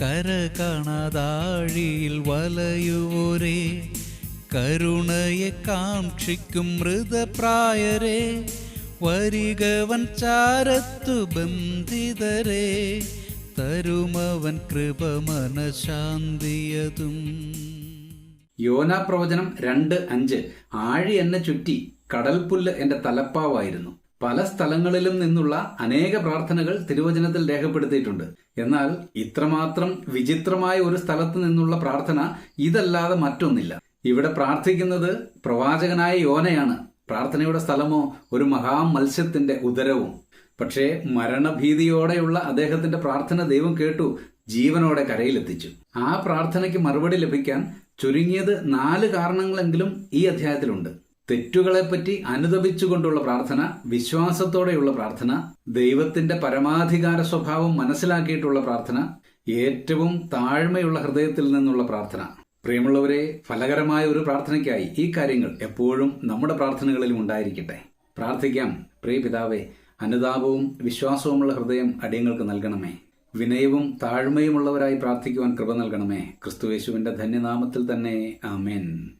കര കാണാതാഴിയിൽ വലയുവോരേ കരുണയെ കാക്ഷിക്കും മൃതപ്രായരെ വരികവൻ ചാരത്തു ബന്ധിതരെ തരുമവൻ കൃപ മനശാന്തിയതും. യോന പ്രവചനം രണ്ട് അഞ്ച് ആഴി എന്നെ ചുറ്റി കടൽപുല്ല് എന്റെ തലപ്പാവായിരുന്നു. പല സ്ഥലങ്ങളിലും നിന്നുള്ള അനേക പ്രാർത്ഥനകൾ തിരുവചനത്തിൽ രേഖപ്പെടുത്തിയിട്ടുണ്ട്. എന്നാൽ ഇത്രമാത്രം വിചിത്രമായ ഒരു സ്ഥലത്ത് നിന്നുള്ള പ്രാർത്ഥന ഇതല്ലാതെ മറ്റൊന്നില്ല. ഇവിടെ പ്രാർത്ഥിക്കുന്നത് പ്രവാചകനായ യോനയാണ്. പ്രാർത്ഥനയുടെ സ്ഥലമോ ഒരു മഹാമത്സ്യത്തിന്റെ ഉദരവും. പക്ഷേ മരണഭീതിയോടെയുള്ള അദ്ദേഹത്തിന്റെ പ്രാർത്ഥന ദൈവം കേട്ടു ജീവനോടെ കരയിലെത്തിച്ചു. ആ പ്രാർത്ഥനയ്ക്ക് മറുപടി ലഭിക്കാൻ ചുരുങ്ങിയത് നാല് കാരണങ്ങളെങ്കിലും ഈ അധ്യായത്തിലുണ്ട്. തെറ്റുകളെപ്പറ്റി അനുദപിച്ചുകൊണ്ടുള്ള പ്രാർത്ഥന വിശ്വാസത്തോടെയുള്ള പ്രാർത്ഥന ദൈവത്തിന്റെ പരമാധികാര സ്വഭാവം മനസ്സിലാക്കിയിട്ടുള്ള പ്രാർത്ഥന ഏറ്റവും താഴ്മയുള്ള ഹൃദയത്തിൽ നിന്നുള്ള പ്രാർത്ഥന. പ്രിയമുള്ളവരെ ഫലകരമായ ഒരു പ്രാർത്ഥനയ്ക്കായി ഈ കാര്യങ്ങൾ എപ്പോഴും നമ്മുടെ പ്രാർത്ഥനകളിലും ഉണ്ടായിരിക്കട്ടെ. പ്രാർത്ഥിക്കാം. പ്രിയ പിതാവേ അനുതാപവും വിശ്വാസവുമുള്ള ഹൃദയം അടിയങ്ങൾക്ക് നൽകണമേ. വിനയവും താഴ്മയുമുള്ളവരായി പ്രാർത്ഥിക്കുവാൻ കൃപ നൽകണമേ. ക്രിസ്തുയേശുവിന്റെ ധന്യനാമത്തിൽ തന്നെ. ആമേൻ.